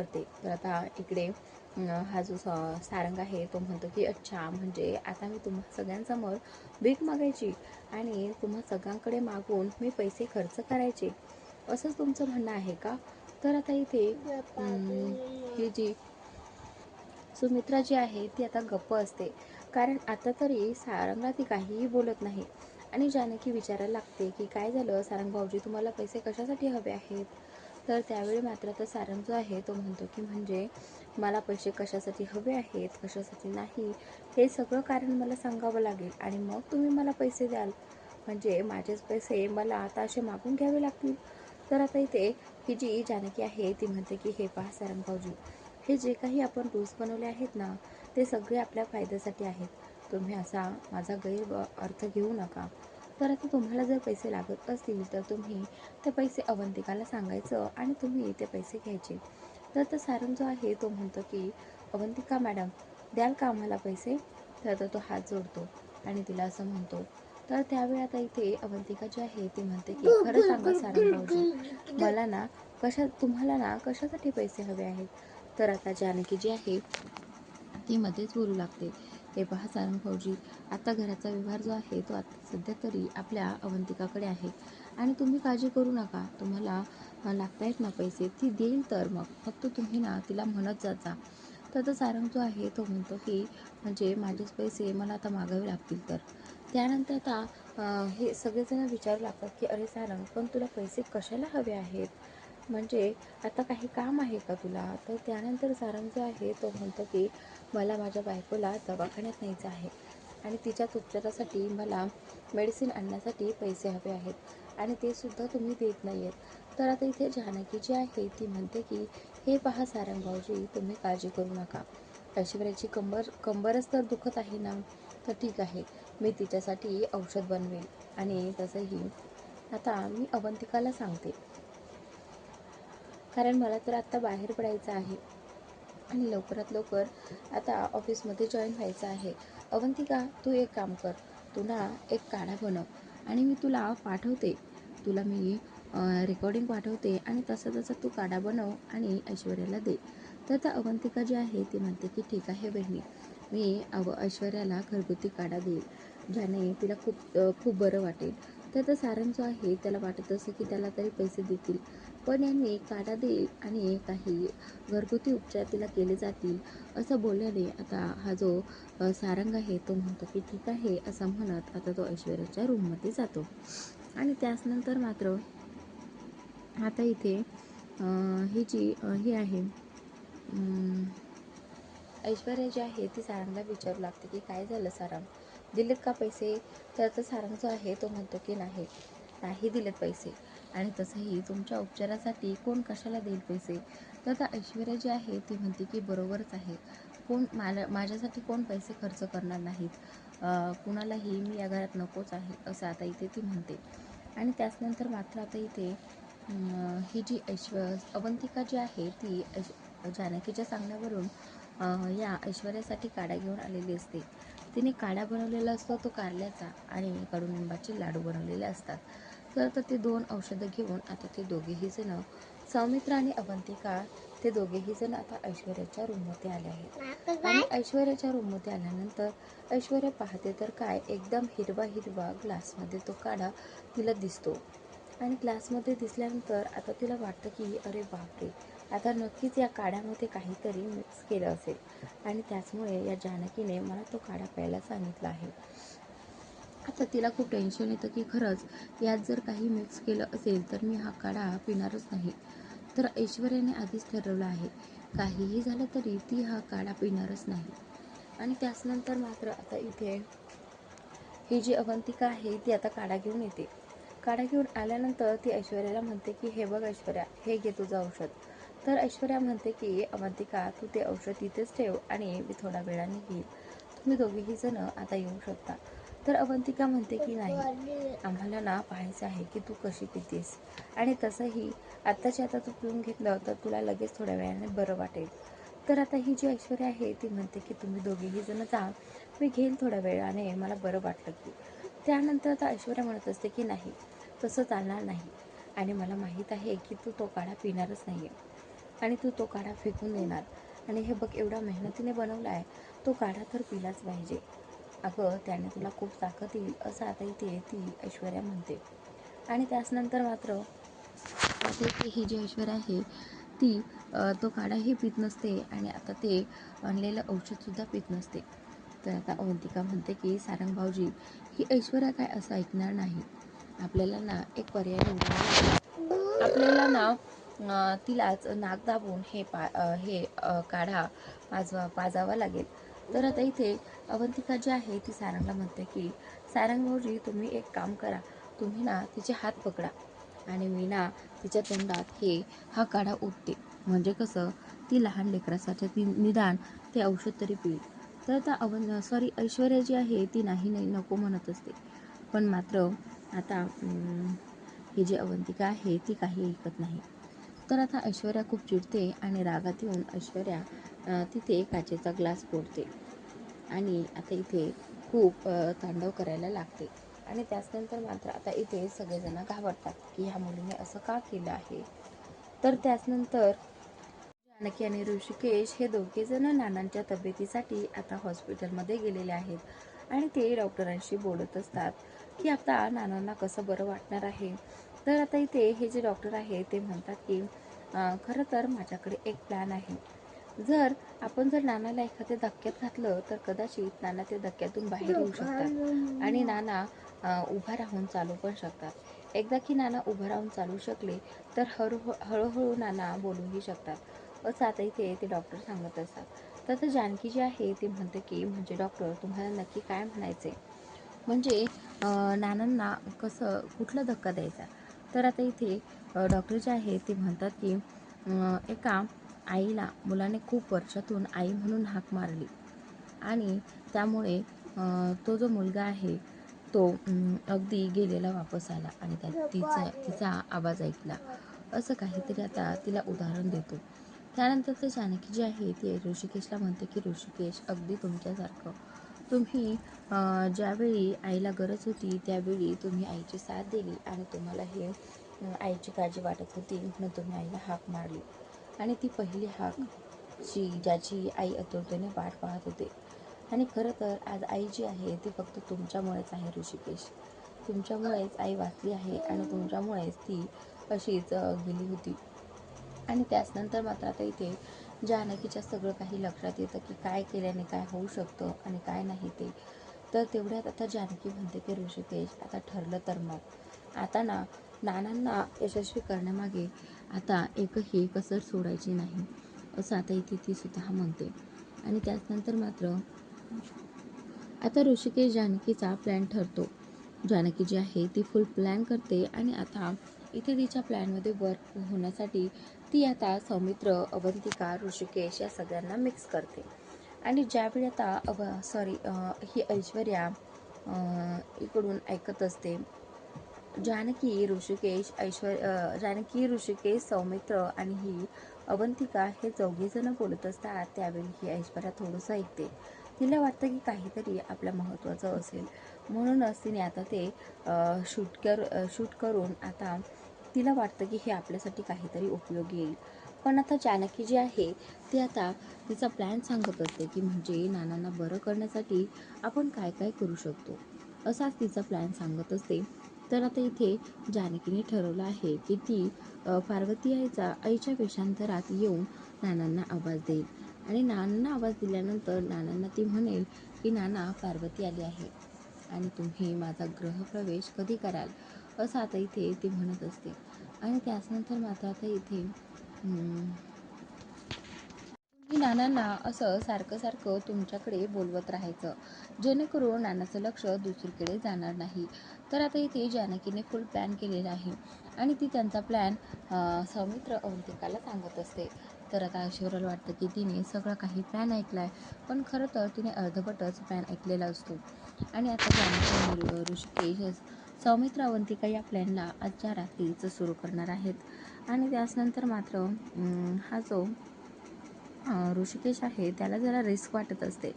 करते. तर आता इकडे हा जो सारंग आहे तो म्हणतो की अच्छा म्हणजे आता मी तुम्हा सगळ्यांसमोर भीक मागायची आणि तुम्हा सगळ्यांकडे मागून मी पैसे खर्च करायचे. असंच तुमचं म्हणणं आहे का? तर आता इथे अं, ही जी सुमित्रा जी आहे ती आता गप्प असते. कारण आता तरी सारंगला ती काहीही बोलत नाही. आणि जानकी विचारायला लागते की काय झालं? सारंग भाऊजी तुम्हाला पैसे कशासाठी हवे आहेत? तर त्यावेळी मात्र तर सारंग जो आहे तो म्हणतो की म्हणजे मला पैसे कशासाठी हवे आहेत कशासाठी नाही? हे सगळं कारण मला सांगावं लागेल आणि मग तुम्ही मला पैसे द्याल. म्हणजे माझेच पैसे मला आता असे मागून घ्यावे लागतील. तर आता इथे ही जी जानकी आहे ती म्हणते की हे पहा सारंग भाऊजी हे जे काही आपण रूल्स बनवले आहेत ना ते सगळे आपल्या फायद्यासाठी आहेत. तुम्ही असा माझा गैर अर्थ घेऊ नका. तर आता तुम्हाला जर पैसे लागत असतील तर तुम्ही ते पैसे अवंतिकाला सांगायचं आणि तुम्ही ते पैसे घ्यायचे. तर तो सारंग जो आहे तो म्हणतो की अवंतिका मॅडम द्याल का आम्हाला पैसे? तर तो हात जोडतो आणि तिला असं म्हणतो. तर त्यावेळी आता इथे अवंतिका जी आहे ती म्हणते की खरं सांगा सारंग भाऊजी मला ना कशा तुम्हाला ना कशासाठी पैसे हवे आहेत? तर आता जानकी जी आहे ती मध्येच बोलू लागते. ते पहा सारंग भाऊजी आता घराचा व्यवहार जो आहे तो आता सध्या तरी आपल्या अवंतिकाकडे आहे. आणि तुम्ही काळजी करू नका. तुम्हाला लागता आहेत ना पैसे. ती देईल तर मग. फक्त तुम्ही ना तिला म्हणत जाचा तर तो सारंग जो आहे तो म्हणतो की म्हणजे माझेच पैसे मला आता मागावे लागतील तर. त्यानंतर आता हे सगळेजण विचारू लागतात की अरे सारंग पण तुला पैसे कशाला हवे आहेत? म्हणजे आता काही काम आहे का तुला? तर त्यानंतर सारंग जो आहे तो म्हणतो की मला माझ्या बायकोला दवाखान्यात न्यायचं आहे आणि तिच्यात उपचारासाठी मला मेडिसिन आणण्यासाठी पैसे हवे आहेत आणि ते सुद्धा तुम्ही देत नाही आहेत तर आता इथे जानकी जी आहे ती म्हणते की हे पहा सारंग भाऊजी तुम्ही काळजी करू नका. ऐश्वर्याची कंबर कंबरच तर दुखत आहे ना? तर ठीक आहे मी तिच्यासाठी औषध बनवेल आणि तसंही. आता मी अवंतिकाला सांगते. कारण मला तर आत्ता बाहेर पडायचं आहे. आणि लवकरात लवकर आता ऑफिसमध्ये जॉईन व्हायचं आहे. अवंतिका तू एक काम कर. तू ना एक काढा बनव आणि मी तुला पाठवते. तुला मी रेकॉर्डिंग पाठवते आणि तसं तसं तू काढा बनव आणि ऐश्वर्याला दे. तर आता अवंतिका जी आहे ती म्हणते की ठीक आहे बहिणी मी अव ऐश्वर्याला घरगुती काढा देईल ज्याने तिला खूप खूप बरं वाटेल. तर आता सारंग जो आहे त्याला वाटत असं की त्याला तरी पैसे देतील. पण यांनी काढा देईल आणि काही घरगुती उपचार तिला केले जातील असं बोलल्याने आता हा जो सारंग आहे तो म्हणतो की ठीक आहे असं म्हणत आता तो ऐश्वर्याच्या रूममध्ये जातो. आणि त्याचनंतर मात्र आता इथे ही जी ही आहे ऐश्वर्या जी आहे ती सारंगला विचारू लागते की काय झालं सारंग? दिलेत का पैसे? तर आता सारंग जो आहे तो म्हणतो की नाही नाही दिलेत पैसे. आणि तसंही तुमच्या उपचारासाठी कोण कशाला देईल पैसे? तर आता ऐश्वर्या जी आहे ती म्हणते की बरोबरच आहे. कोण मला माझ्यासाठी कोण पैसे खर्च करणार नाहीत? कुणालाही मी या घरात नकोच आहे असं आता इथे ती म्हणते. आणि त्याचनंतर मात्र आता इथे ही जी ऐश्वर अवंतिका जी आहे ती ऐश जानकीच्या सांगण्यावरून या ऐश्वर्यासाठी काड्या घेऊन आलेली असते. तिने काड्या बनवलेला असतो तो कारल्याचा आणि कडुनिंबाचे लाडू बनवलेले असतात. तर आता ते दोन औषधं घेऊन आता ते दोघेही जण सौमित्र आणि अवंतिका ते दोघेही जण आता ऐश्वर्याच्या रूममध्ये आले आहेत. आणि ऐश्वर्याच्या रूममध्ये आल्यानंतर ऐश्वर्या पाहते तर काय एकदम हिरवा हिरवा ग्लासमध्ये तो काढा तिला दिसतो. आणि ग्लासमध्ये दिसल्यानंतर आता तिला वाटतं की अरे बापरे आता नक्कीच या काढ्यामध्ये काहीतरी मिक्स केलं असेल. आणि त्याचमुळे या जानकीने मला तो काढा प्यायला सांगितला आहे. तर तिला खूप टेन्शन येतं की खरंच यात जर काही मिक्स केलं असेल तर मी हा काढा पिणारच नाही. तर ऐश्वर्याने आधीच ठरवलं आहे काहीही झालं तरी ती हा काढा पिणारच नाही. आणि त्याचनंतर मात्र आता इथे ही जी अवंतिका आहे ती आता काढा घेऊन येते. काढा घेऊन आल्यानंतर ती ऐश्वर्याला म्हणते की हे बघ ऐश्वर्या हे घे तुझं औषध. तर ऐश्वर्या म्हणते की अवंतिका तू ते औषध इथेच ठेव आणि मी थोड्या वेळाने घेईल तुम्ही दोघेही जण आता येऊ शकता. तर अवंतिका म्हणते की नाही आम्हाला ना पाहायचं आहे की तू कशी पितेस. आणि तसंही आत्ताच्या आता तू पिऊन घेतलं तर तुला लगेच थोड्या वेळाने बरं वाटेल. तर आता ही जी ऐश्वर्या आहे ती म्हणते की तुम्ही दोघेही जण जा मी घेईल थोड्या वेळाने मला बरं वाटलं की. त्यानंतर आता ऐश्वर्या म्हणत असते की नाही तसं चालणार नाही. आणि मला माहीत आहे की तू तो काढा पिणारच नाही आहे आणि तू तो काढा फेकून देणार. आणि हे बघ एवढा मेहनतीने बनवला आहे तो काढा तर पिलाच पाहिजे. अगं त्याने तुला खूप ताकद येईल असं आता इथे ती ऐश्वर्या म्हणते. आणि त्याचनंतर मात्र ही जी ऐश्वर्या आहे ती तो काढाही पित नसते आणि आता ते आणलेलं औषधसुद्धा पित नसते. तर आता अवंतिका म्हणते की सारंग भाऊजी ही ऐश्वर्या काय असं ऐकणार नाही? आपल्याला ना एक पर्याय निवडावा. आपल्याला ना तिलाच नाक दाबून हे पा हे काढा पाजवा पाजावा लागेल. तर आता इथे अवंतिका जी आहे ती सारंगला म्हणते की सारंग भाऊजी तुम्ही एक काम करा. तुम्ही ना तिचे हात पकडा आणि मी ना तिच्या तोंडात हे हा काढा उठते म्हणजे कसं ती लहान लेकरासाठी ती निदान ते औषध तरी पिईल. तर आता अवन सॉरी ऐश्वर्या जी आहे ती नाही नाही नको म्हणत असते. पण मात्र आता ही जी अवंतिका आहे ती काही ऐकत नाही. तर आता ऐश्वर्या खूप चिडते आणि रागात येऊन ऐश्वर्या तिथे काचेचा ग्लास फोडते आणि आता इथे खूप तांडव करायला लागते. आणि त्याचनंतर मात्र आता इथे सगळेजण घाबरतात की ह्या मुलीने असं का केलं आहे? तर त्याचनंतर जानकी आणि ऋषिकेश हे दोघेजण नानांच्या तब्येतीसाठी आता हॉस्पिटलमध्ये गेलेले आहेत आणि ते डॉक्टरांशी बोलत असतात की आता नानांना कसं बरं वाटणार आहे? तर आता इथे हे जे डॉक्टर आहे ते म्हणतात की खरं तर माझ्याकडे एक प्लॅन आहे. जर आपण जर नानाला एखाद्या धक्क्यात घातलं तर कदाचित नाना त्या धक्क्यातून बाहेर येऊ शकतात. आणि नाना उभा राहून चालू पण शकतात. एकदा की नाना उभं राहून चालू शकले तर हळू हळूहळू नाना बोलूही शकतात. असं आता इथे ते डॉक्टर सांगत असतात. तर आता जानकी जी आहे ती म्हणते की म्हणजे डॉक्टर तुम्हाला नक्की काय म्हणायचे म्हणजे अं, नानांना कसं कुठला धक्का द्यायचा? तर आता इथे डॉक्टर जे आहे ते म्हणतात की एका आईला मुलाने खूप वर्षातून आई म्हणून हाक मारली. आणि त्यामुळे तो जो मुलगा आहे तो अगदी गेलेला वापस आला आणि त्या तिचा तिचा आवाज ऐकला. असं काहीतरी आता तिला उदाहरण देतो. त्यानंतर ते जानकी जी आहे ती ऋषिकेशला म्हणते की ऋषिकेश अगदी तुमच्यासारखं. तुम्ही ज्यावेळी आईला गरज होती त्यावेळी तुम्ही आईची साथ दिली आणि तुम्हाला हे आईची काळजी वाटत होती म्हणून तुम्ही आईला हाक मारली. आणि ती पहिली हाक जी ज्याची आई आतुरतेने वाट पाहत होते. आणि खरं तर आज आई जी आहे ती फक्त तुमच्यामुळेच आहे ऋषिकेश. तुमच्यामुळेच आई वाचली आहे आणि तुमच्यामुळेच ती अशीच गेली होती. आणि त्याचनंतर मात्र आता इथे जानकीच्या सगळं काही लक्षात येतं की काय केल्याने काय होऊ शकतं आणि काय नाही ते. तर तेवढ्यात आता जानकी म्हणते की ऋषिकेश आता ठरलं तर मग. आता ना नानांना यशस्वी करण्यामागे आता एकही कसर सोडायची नाही असं आता इथे ती स्वतः म्हणते. आणि त्याचनंतर मात्र आता ऋषिकेश जानकीचा प्लॅन ठरतो. जानकी जी आहे ती फुल प्लॅन करते आणि आता इथे तिच्या प्लॅनमध्ये वर्क होण्यासाठी ती आता सौमित्र अवंतिका ऋषिकेश या सगळ्यांना मिक्स करते. आणि ज्यावेळी आता अव सॉरी ही ऐश्वर्या इकडून ऐकत असते जानकी ऋषिकेश ऐश्वर जानकी ऋषिकेश सौमित्र आणि ही अवंतिका हे चौघीजणं बोलत असतात त्यावेळी ही ऐश्वर्या थोडंसं ऐकते. तिला वाटतं की काहीतरी आपल्या महत्त्वाचं असेल. म्हणूनच तिने आता ते शूट कर शूट करून आता तिला वाटतं की हे आपल्यासाठी काहीतरी उपयोगी येईल. पण आता जानकी जी आहे ती आता तिचा प्लॅन सांगत असते की म्हणजे नानांना बरं करण्यासाठी आपण काय काय करू शकतो. असाच तिचा प्लॅन सांगत असते. तर आता इथे जानकीने ठरवलं आहे की ती पार्वती आईचा आईच्या वेषांतरात येऊन नानांना आवाज देईल. आणि नानांना आवाज दिल्यानंतर नानांना ती म्हणेल की नाना पार्वती आली आहे. आणि तुम्ही माझा गृहप्रवेश कधी कराल? असं आता इथे ती म्हणत असते. आणि त्याचनंतर मात्र आता इथे नानांना असं सारखं सारखं तुमच्याकडे बोलवत राहायचं. जेणेकरून नानाचं लक्ष दुसरीकडे जाणार नाही. तर आता इथे जानकीने फुल प्लॅन केलेला आहे. आणि ती त्यांचा प्लॅन सौमित्र अवंतिकाला सांगत असते. तर आता ऐश्वर्याला वाटतं की तिने सगळं काही प्लॅन ऐकला आहे पण खरं तर तिने अर्धवटच प्लॅन ऐकलेला असतो. आणि आता जानकी आणि ऋषिकेश सौमित्र अवंतिका या प्लॅनला आजच्या रात्रीचं सुरू करणार आहेत. आणि त्याचनंतर मात्र हा जो ऋषिकेश आहे त्याला जरा रिस्क वाटत असते.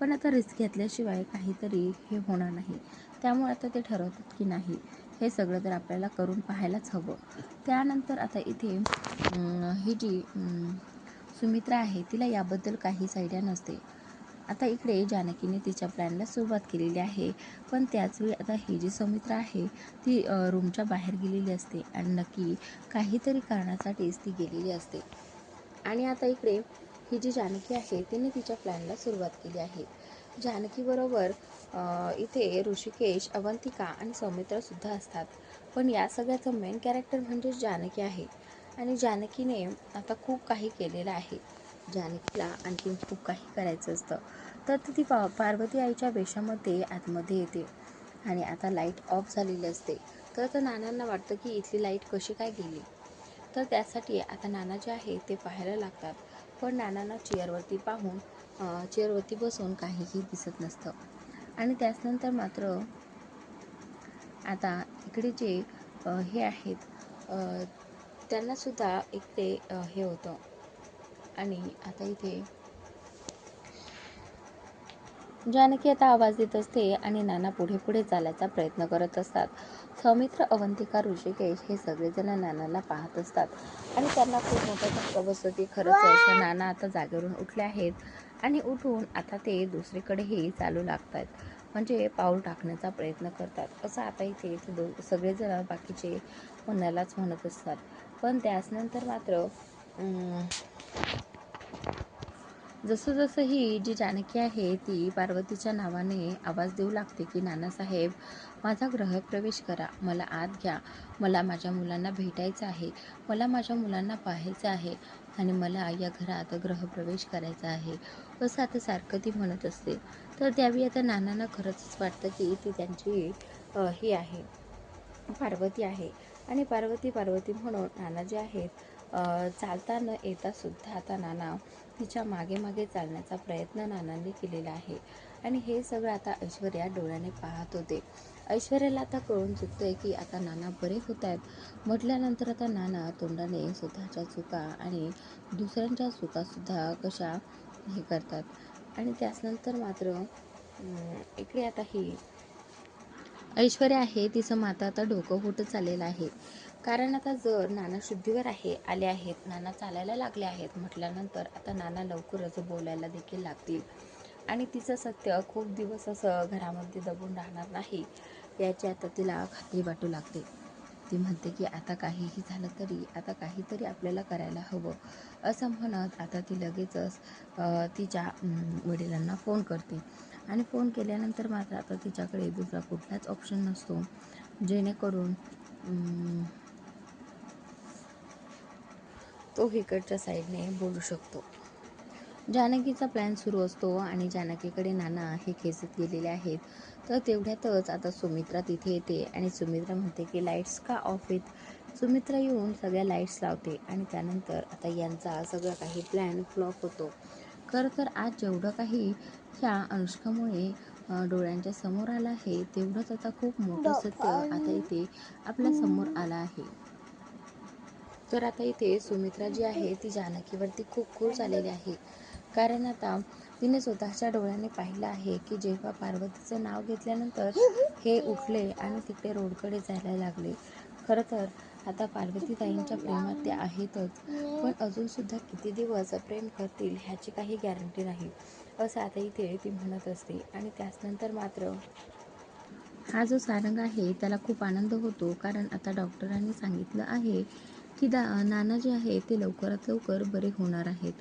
पण आता रिस्क घेतल्याशिवाय काहीतरी हे होणार नाही. त्यामुळे आता ते ठरवतात की नाही हे सगळं तर आपल्याला करून पाहायलाच हवं. त्यानंतर आता इथे ही जी सुमित्रा आहे तिला याबद्दल काहीच आयडिया नसते. आता इकडे जानकीने तिच्या प्लॅनला सुरुवात केलेली आहे. पण त्याचवेळी आता ही जी सौमित्रा आहे ती रूमच्या बाहेर गेलेली असते आणि नक्की काहीतरी कारणासाठीच ती गेलेली असते. आणि आता इकडे ही जी जानकी आहे तिने तिच्या प्लॅनला सुरुवात केली आहे. जानकीबरोबर इथे ऋषिकेश अवंतिका आणि सौमित्रसुद्धा असतात. पण या सगळ्याचं मेन कॅरेक्टर म्हणजे जानकी आहे. आणि जानकीने आता खूप काही केलेलं आहे. जानकीला आणखीन खूप काही करायचं असतं. तर ती पा पार्वती आईच्या वेशामध्ये आतमध्ये येते आणि आता लाइट ऑफ झालेली असते. तर तर नानांना वाटतं की इथली लाइट कशी काय गेली? तर त्यासाठी आता नाना जे आहे ते पाहायला लागतात. पण नानांना चेअरवरती पाहून चेअरवरती बसून काहीही दिसत नसतं. आणि त्याचनंतर मात्र आता इकडे जे हे आहेत त्यांनासुद्धा एक ते हे होतं. आणि आता इथे जानकी आता आवाज देत असते आणि नाना पुढे पुढे चालायचा प्रयत्न करत असतात. सौमित्र अवंतिका ऋषिकेश हे सगळेजण नानाला पाहत असतात. आणि त्यांना खूप मोठा धक्का बसतो की खरंच असं नाना आता जागेवरून उठले आहेत. आणि उठून आता ते दुसरीकडेही चालू लागत आहेत म्हणजे पाऊल टाकण्याचा प्रयत्न करतात. असं आता इथे दो सगळेजण बाकीचे मनालाच म्हणत असतात. पण त्याचनंतर मात्र जसं जसं ही जी जानकी आहे ती पार्वतीच्या नावाने आवाज देऊ लागते की नानासाहेब माझा ग्रहप्रवेश करा. मला आत घ्या. मला माझ्या मुलांना भेटायचं आहे. मला माझ्या मुलांना पाहायचं आहे. आणि मला या घरात ग्रहप्रवेश करायचा आहे. असं आता सारखं ती म्हणत असते. तर त्यावेळी आता नानांना खरंच वाटतं की ती त्यांची ही आहे. पार्वती आहे. आणि पार्वती पार्वती म्हणून नाना जे आहेत. चालता न येता सुद्धा आता नाना तिच्यामागे मागे चालण्याचा प्रयत्न नानांनी केलेला आहे. आणि हे सगळं आता ऐश्वर्या डोळ्याने पाहत होते. ऐश्वर्याला आता कळून चुकतंय की आता नाना बरे होत आहेत. म्हटल्यानंतर आता नाना तोंडाने स्वतःच्या चुका आणि दुसऱ्यांच्या चुकासुद्धा कशा हे करतात. आणि त्याचनंतर मात्र इकडे आता ही ऐश्वर्या आहे तिचं माता आता डोकं होत चाललेलं आहे. कारण आता जर नाना शुद्धीवर आहे आले आहेत नाना चालायला लागले आहेत म्हटल्यानंतर आता नाना लवकरच बोलायला देखील लागतील. आणि तिचं सत्य खूप दिवस असं घरामध्ये दबून राहणार नाही याची आता तिला खात्री वाटू लागते. ती म्हणते की आता काहीही झालं तरी आता काहीतरी आपल्याला करायला हवं. असं म्हणत आता ती लगेचच तिच्या वडिलांना फोन करते. आणि फोन केल्यानंतर मात्र आता तिच्याकडे दुसरा कुठलाच ऑप्शन नसतो. जेणेकरून तो इकडच्या साईडने बोलू शकतो. जानकीचा प्लॅन सुरू असतो आणि जानकीकडे नाना हे खेचत गेलेले आहेत. तर तेवढ्यातच आता सुमित्रा तिथे येते आणि सुमित्रा म्हणते की लाईट्स का ऑफ आहेत? सुमित्रा येऊन सगळ्या लाईट्स लावते आणि त्यानंतर आता यांचा सगळं काही प्लॅन फ्लॉप होतो. खरं तर आज जेवढं काही ह्या अनुष्कामुळे डोळ्यांच्या समोर आलं आहे तेवढंच आता खूप मोठं सत्य आता इथे आपल्यासमोर आलं आहे. तर आता इथे सुमित्रा जी आहे ती जानकीवरती खूप खुश झालेली आहे. कारण आता तिने स्वतःच्या डोळ्याने पाहिलं आहे की जेव्हा पार्वतीचं नाव घेतल्यानंतर हे उठले आणि तिकडे रोडकडे जायला लागले. खरं तर आता पार्वती ताईंच्या प्रेमात ते आहेतच पण अजूनसुद्धा किती दिवस प्रेम करतील ह्याची काही गॅरंटी नाही. असं आता इथे ती म्हणत असते आणि त्याचनंतर मात्र हा जो सारंग आहे त्याला खूप आनंद होतो. कारण आता डॉक्टरांनी सांगितलं आहे की दा नाना जे आहे ते लवकरात लवकर बरे होणार आहेत.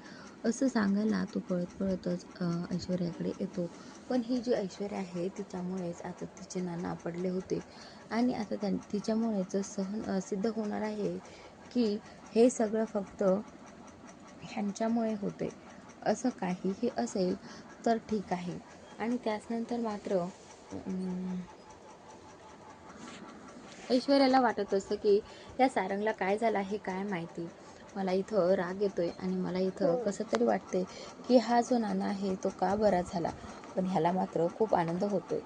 असं सांगायला तो पळत पळतच ऐश्वर्याकडे येतो. पण ही जी ऐश्वर्या आहे तिच्यामुळेच आता तिचे नाना पडले होते. आणि आता त्यां तिच्यामुळेच सहन सिद्ध होणार आहे की हे सगळं फक्त ह्यांच्यामुळे होते. असं काहीही असेल तर ठीक आहे. आणि त्याचनंतर मात्र ऐश्वर्याला वाटत असतं की या सारंगला काय झालं आहे काय माहिती. मला इथं राग येतोय आणि मला इथं कसं तरी वाटते की हा जो नाना आहे तो का बरा झाला. पण ह्याला मात्र खूप आनंद होतोय.